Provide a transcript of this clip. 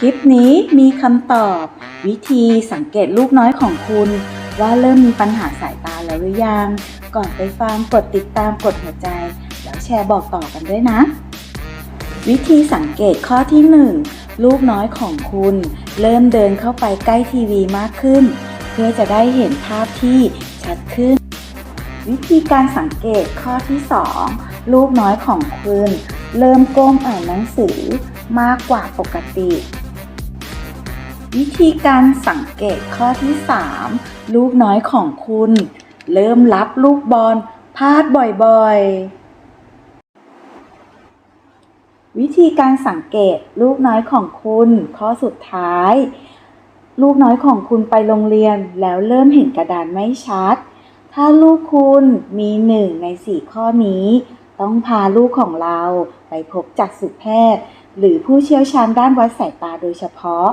คลิปนี้มีคำตอบ วิธีสังเกตลูกน้อยของคุณ ว่าเริ่มมีปัญหาสายตาแล้วหรือยัง ก่อนไปฟังกดติดตามกดหัวใจ แล้วแชร์บอกต่อกันด้วยนะ วิธีสังเกตข้อที่ 1 ลูกน้อยของคุณ เริ่มเดินเข้าไปใกล้ทีวีมากขึ้น เพื่อจะได้เห็นภาพที่ชัดขึ้น วิธีการสังเกตข้อที่ 2 ลูกน้อยของคุณ เริ่มก้มอ่านหนังสือมากกว่าปกติ วิธีการสังเกตข้อที่ 3 ลูกน้อยของคุณ เริ่มรับลูกบอลพลาดบ่อยๆ วิธีการสังเกตลูกน้อยของคุณ ข้อสุดท้าย ลูกน้อยของคุณไปโรงเรียนแล้วเริ่มเห็นกระดานไม่ชัด ถ้าลูกคุณมีหนึ่งในสี่ข้อนี้ ต้องพาลูกของเราไปพบจักษุแพทย์ หรือผู้เชี่ยวชาญด้านวัดสายตาโดยเฉพาะ